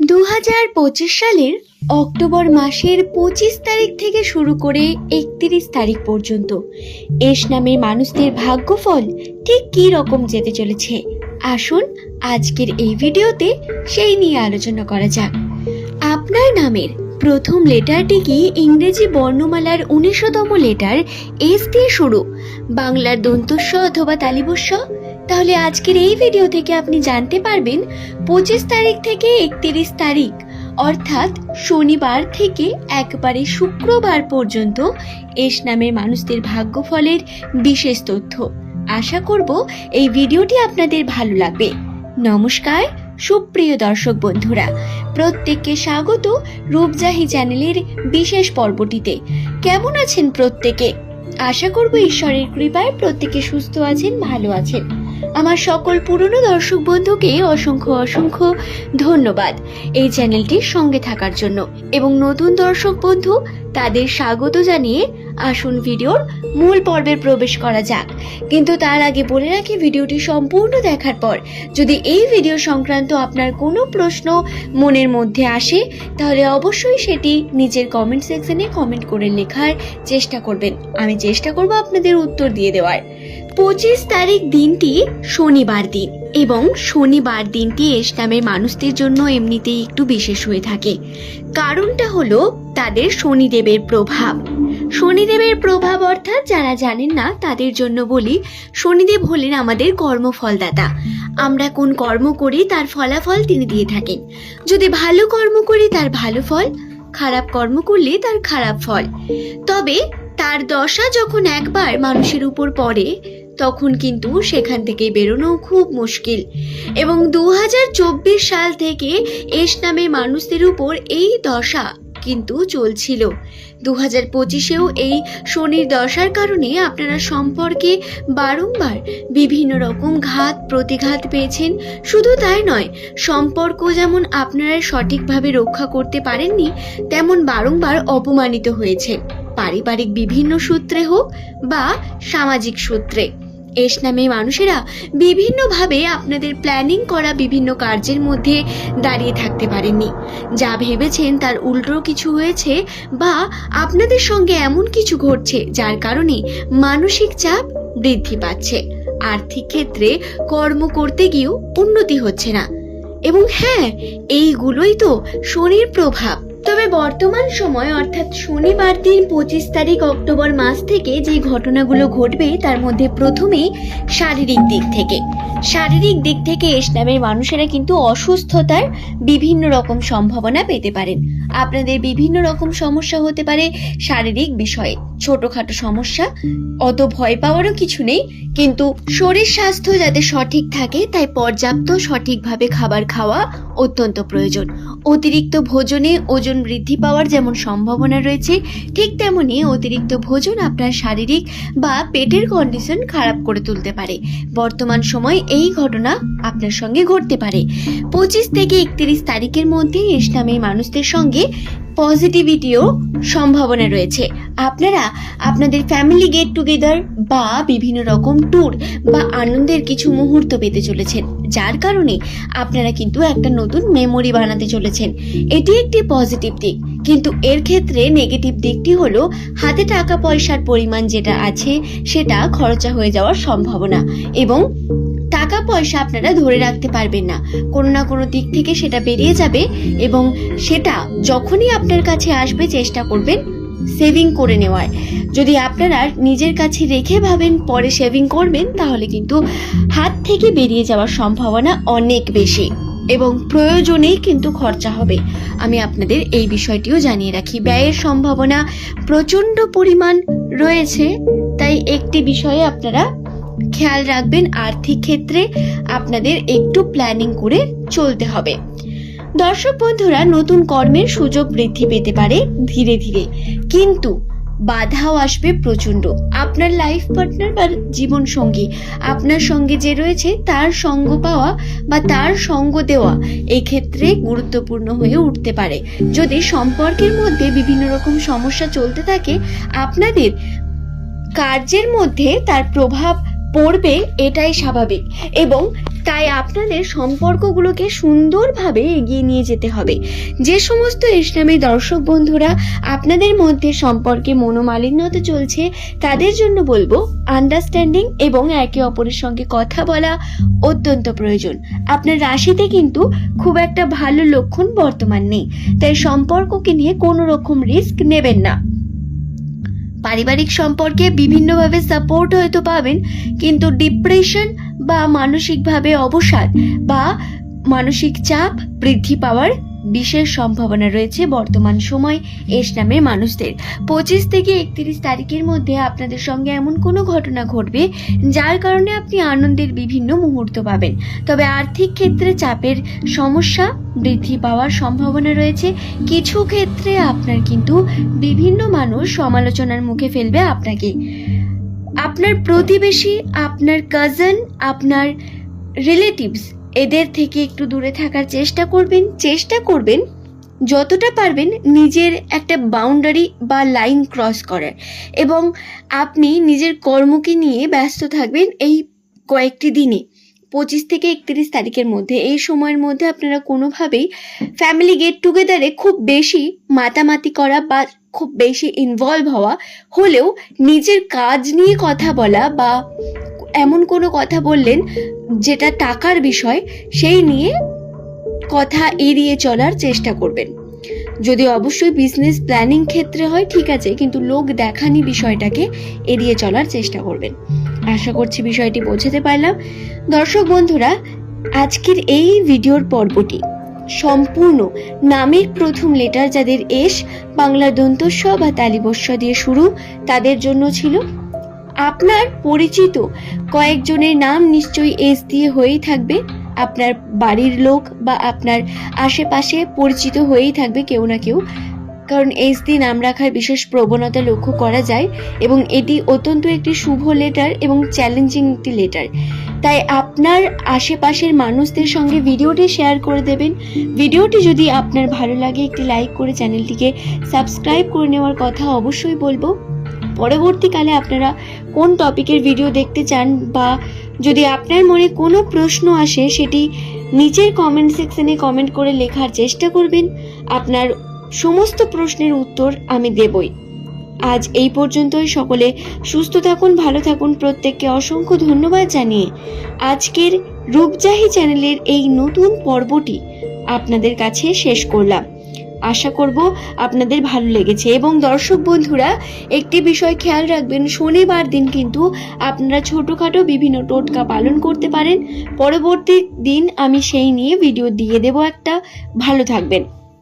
দু হাজার পঁচিশ সালের অক্টোবর মাসের পঁচিশ তারিখ থেকে শুরু করে একত্রিশ তারিখ পর্যন্ত। এস নামের মানুষদের ভাগ্যফল ঠিক কী রকম যেতে চলেছে? আসুন আজকের এই ভিডিওতে সেই নিয়ে আলোচনা করা যাক। আপনার নামের প্রথম লেটারটি কি ইংরেজি বর্ণমালার উনিশতম লেটার এস দিয়ে শুরু? বাংলার দন্তস্ব অথবা তালিবস্য তাহলে আজকের এই ভিডিও থেকে আপনি জানতে পারবেন পঁচিশ তারিখ থেকে একত্রিশ তারিখ, অর্থাৎ শনিবার থেকে একবারে শুক্রবার পর্যন্ত এস নামের মানুষদের ভাগ্যফলের বিশেষ তথ্য। আশা করব এই ভিডিওটি আপনাদের ভালো লাগবে। নমস্কার, সুপ্রিয় দর্শক বন্ধুরা, প্রত্যেককে স্বাগত রূপজাহি চ্যানেলের বিশেষ পর্বটিতে। কেমন আছেন প্রত্যেকে? আশা করব ঈশ্বরের কৃপায় প্রত্যেকে সুস্থ আছেন, ভালো আছেন। আমার সকল পুরনো দর্শক বন্ধুকে অসংখ্য অসংখ্য ধন্যবাদ এই চ্যানেলটির সঙ্গে থাকার জন্য। এবং নতুন দর্শক বন্ধু, তাদের স্বাগত জানিয়ে আসুন ভিডিওর মূল পর্বে প্রবেশ করা যাক। কিন্তু তার আগে বলে রাখি, ভিডিওটি সম্পূর্ণ দেখার পর যদি এই ভিডিও সংক্রান্ত আপনার কোনো প্রশ্ন মনের মধ্যে আসে, তাহলে অবশ্যই সেটি নিজের কমেন্ট সেকশনে কমেন্ট করে লেখার চেষ্টা করবেন। আমি চেষ্টা করব আপনাদের উত্তর দিয়ে দেওয়ার। পঁচিশ তারিখ দিনটি শনিবার দিন এবং শনিবার দিনটি এস নামের মানুষদের জন্য এমনিতেই একটু বিশেষ হয়ে থাকে। কারণটা হলো তাদের শনিদেবের প্রভাব। শনিদেবের প্রভাব অর্থাৎ যারা জানেন না, তাদের জন্য বলি, শনিদেব হলেন আমাদের কর্মফলদাতা। আমরা কোন কর্ম করি, তার ফলাফল তিনি দিয়ে থাকেন। যদি ভালো কর্ম করি, তার ভালো ফল, খারাপ কর্ম করলে তার খারাপ ফল। তবে তার দশা যখন একবার মানুষের উপর পড়ে তখন কিন্তু সেখান থেকে বেরোনো খুব মুশকিল। এবং দু হাজার চব্বিশ সাল থেকে এস নামের মানুষদের উপর এই দশা কিন্তু চলছিল। দু হাজার পঁচিশেও এই শনির দশার কারণে আপনারা সম্পর্কে বারংবার বিভিন্ন রকম ঘাত, প্রতিঘাত পেয়েছেন। শুধু তাই নয়, সম্পর্ক যেমন আপনারা সঠিকভাবে রক্ষা করতে পারেননি, তেমন বারংবার অপমানিত হয়েছে। পারিবারিক বিভিন্ন সূত্রে হোক বা সামাজিক সূত্রে। এস নামে মানুষেরা বিভিন্নভাবে আপনাদের প্ল্যানিং করা বিভিন্ন কার্যের মধ্যে দাঁড়িয়ে থাকতে পারেননি। যা ভেবেছেন তার উল্টো কিছু হয়েছে বা আপনাদের সঙ্গে এমন কিছু ঘটছে যার কারণে মানসিক চাপ বৃদ্ধি পাচ্ছে। আর্থিক ক্ষেত্রে কর্ম করতে গিয়েও উন্নতি হচ্ছে না। এবং হ্যাঁ এইগুলোই তো শনির প্রভাব। তবে বর্তমান সময়, অর্থাৎ শনিবার দিন পঁচিশ তারিখ অক্টোবর মাস থেকে যে ঘটনাগুলো ঘটবে, তার মধ্যে প্রথমেই শারীরিক দিক থেকে। শারীরিক দিক থেকে এস নামের মানুষেরা কিন্তু অসুস্থতার বিভিন্ন রকম সম্ভাবনা পেতে পারেন। আপনাদের বিভিন্ন রকম সমস্যা হতে পারে শারীরিক বিষয়ে। ছোটোখাটো সমস্যা, অত ভয় পাওয়ারও কিছু নেই, কিন্তু শরীর স্বাস্থ্য যাতে সঠিক থাকে, তাই পর্যাপ্ত সঠিকভাবে খাবার খাওয়া অত্যন্ত প্রয়োজন। অতিরিক্ত ভোজনে ওজন বৃদ্ধি পাওয়ার যেমন সম্ভাবনা রয়েছে, ঠিক তেমনি অতিরিক্ত ভোজন আপনার শারীরিক বা পেটের কন্ডিশন খারাপ করে তুলতে পারে। বর্তমান সময় এই ঘটনা আপনার সঙ্গে ঘটতে পারে। পঁচিশ থেকে একত্রিশ তারিখের মধ্যে ইসলামের মানুষদের সঙ্গে পজিটিভিটিও সম্ভাবনা রয়েছে। আপনারা আপনাদের ফ্যামিলি গেট টুগেদার বা বিভিন্ন রকম ট্যুর বা আনন্দের কিছু মুহূর্ত পেতে চলেছেন, যার কারণে আপনারা কিন্তু একটা নতুন মেমোরি বানাতে চলেছেন। এটি একটি পজিটিভ দিক, কিন্তু এর ক্ষেত্রে নেগেটিভ দিকটি হলো হাতে টাকা পয়সার পরিমাণ যেটা আছে, সেটা খরচা হয়ে যাওয়ার সম্ভাবনা এবং টাকা পয়সা আপনারা ধরে রাখতে পারবেন না। কোনো না কোনো দিক থেকে সেটা বেরিয়ে যাবে এবং সেটা যখনই আপনার কাছে আসবে চেষ্টা করবেন সেভিং করে নেওয়ার। যদি আপনারা নিজের কাছে রেখে ভাবেন পরে সেভিং করবেন, তাহলে কিন্তু হাত থেকে বেরিয়ে যাওয়ার সম্ভাবনা অনেক বেশি এবং প্রয়োজনেই কিন্তু খরচা হবে। আমি আপনাদের এই বিষয়টিও জানিয়ে রাখি। ব্যয়ের সম্ভাবনা প্রচণ্ড পরিমাণ রয়েছে, তাই একটি বিষয়ে আপনারা খেয়াল রাখবেন আর্থিক ক্ষেত্রে আপনাদের একটু প্ল্যানিং করে চলতে হবে। দর্শক বন্ধুরা, নতুন কর্মের সুযোগ বৃদ্ধি পেতে পারে ধীরে ধীরে। কিন্তু বাধাও আসবে প্রচণ্ড। আপনার লাইফ পার্টনার বা জীবন সঙ্গী আপনার সঙ্গে যে রয়েছে, তার সঙ্গ পাওয়া বা তার সঙ্গ দেওয়া এক্ষেত্রে গুরুত্বপূর্ণ হয়ে উঠতে পারে। যদি সম্পর্কের মধ্যে বিভিন্ন রকম সমস্যা চলতে থাকে, আপনাদের কার্যের মধ্যে তার প্রভাব পড়বে এটাই স্বাভাবিক। এবং তাই আপনাদের সম্পর্কগুলোকে সুন্দরভাবে এগিয়ে নিয়ে যেতে হবে। যে সমস্ত ইসলামী দর্শক বন্ধুরা আপনাদের মধ্যে সম্পর্কে মনোমালিন্যতা চলছে, তাদের জন্য বলব আন্ডারস্ট্যান্ডিং এবং একে অপরের সঙ্গে কথা বলা অত্যন্ত প্রয়োজন। আপনার রাশিতে কিন্তু খুব একটা ভালো লক্ষণ বর্তমান নেই। তাই সম্পর্ককে নিয়ে কোনো রকম রিস্ক নেবেন না। পারিবারিক সম্পর্কে বিভিন্নভাবে সাপোর্ট হয়তো পাবেন, কিন্তু ডিপ্রেশন বা মানসিকভাবে অবসাদ বা মানসিক চাপ বৃদ্ধি পাওয়ার বিশেষ সম্ভাবনা রয়েছে বর্তমান সময় এস নামের মানুষদের। পঁচিশ থেকে একত্রিশ তারিখের মধ্যে আপনাদের সঙ্গে এমন কোনো ঘটনা ঘটবে যার কারণে আপনি আনন্দের বিভিন্ন মুহূর্ত পাবেন। তবে আর্থিক ক্ষেত্রে চাপের সমস্যা বৃদ্ধি পাওয়ার সম্ভাবনা রয়েছে। কিছু ক্ষেত্রে আপনার কিন্তু বিভিন্ন মানুষ সমালোচনার মুখে ফেলবে আপনাকে। আপনার প্রতিবেশী, আপনার কাজন আপনার রিলেটিভস এদের থেকে একটু দূরে থাকার চেষ্টা করবেন চেষ্টা করবেন যতটা পারবেন নিজের একটা বাউন্ডারি বা লাইন ক্রস করার। এবং আপনি নিজের কর্মকে নিয়ে ব্যস্ত থাকবেন এই কয়েকটি দিনে। পঁচিশ থেকে একত্রিশ তারিখের মধ্যে, এই সময়ের মধ্যে আপনারা কোনোভাবেই ফ্যামিলি গেট টুগেদারে খুব বেশি মাতামাতি করা বা খুব বেশি ইনভলভ হওয়া হলেও নিজের কাজ নিয়ে কথা বলা বা এমন কোনো কথা বললেন যেটা টাকার বিষয়, সেই নিয়ে কথা এড়িয়ে চলার চেষ্টা করবেন। যদি অবশ্যই বিজনেস প্ল্যানিং ক্ষেত্রে হয়, ঠিক আছে, কিন্তু লোক দেখানি বিষয়টাকে এড়িয়ে চলার চেষ্টা করবেন। আশা করছি বিষয়টি বোঝাতে পারলাম। দর্শক বন্ধুরা, আজকের এই ভিডিওর পর্বটি সম্পূর্ণ নামের প্রথম লেটার যাদের এস, বাংলা দন্তস্ব বা তালিবস্য দিয়ে শুরু, তাদের জন্য ছিল আপনার পরিচিত কয়েকজনের নাম নিশ্চয়ই এস দিয়ে হয়েই থাকবে। আপনার বাড়ির লোক বা আপনার আশেপাশে পরিচিত হয়েই থাকবে কেউ না কেউ। কারণ এস দিয়ে নাম রাখার বিশেষ প্রবণতা লক্ষ্য করা যায় এবং এটি অত্যন্ত একটি শুভ লেটার এবং চ্যালেঞ্জিং একটি লেটার তাই আপনার আশেপাশের মানুষদের সঙ্গে ভিডিওটি শেয়ার করে দেবেন। ভিডিওটি যদি আপনার ভালো লাগে, একটি লাইক করে চ্যানেলটিকে সাবস্ক্রাইব করে নেওয়ার কথা অবশ্যই বলব। পরবর্তীকালে আপনারা কোন টপিকের ভিডিও দেখতে চান বা যদি আপনার মনে কোনো প্রশ্ন আসে, সেটি নিচের কমেন্ট সেকশনে কমেন্ট করে লেখার চেষ্টা করবেন। আপনার সমস্ত প্রশ্নের উত্তর আমি দেবই। আজ এই পর্যন্তই। সকলে সুস্থ থাকুন, ভালো থাকুন। প্রত্যেককে অসংখ্য ধন্যবাদ জানিয়ে আজকের রূপজাহি চ্যানেলের এই নতুন পর্বটি আপনাদের কাছে শেষ করলাম। আশা করব আপনাদের ভালো লেগেছে। এবং দর্শক বন্ধুরা, একটি বিষয় খেয়াল রাখবেন, শনিবার দিন কিন্তু আপনারা ছোটোখাটো বিভিন্ন টোটকা পালন করতে পারেন। পরবর্তী দিন আমি সেই নিয়ে ভিডিও দিয়ে দেব একটা। ভালো থাকবেন।